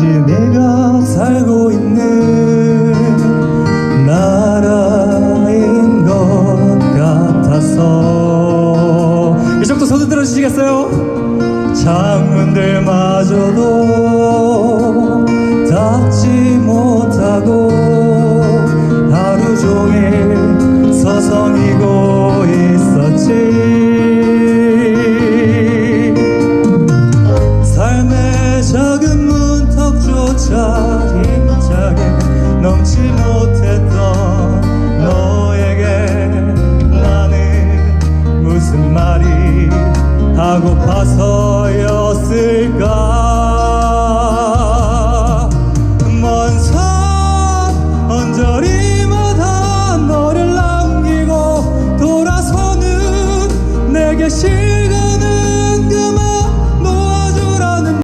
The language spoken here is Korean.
이제 내가 살고 있는 나라인 것 같아서 이쪽도 손을 들어주시겠어요? 창문들마저도 배고파서였을까? 먼서 언저리마다 너를 남기고 돌아서는 내게 싫어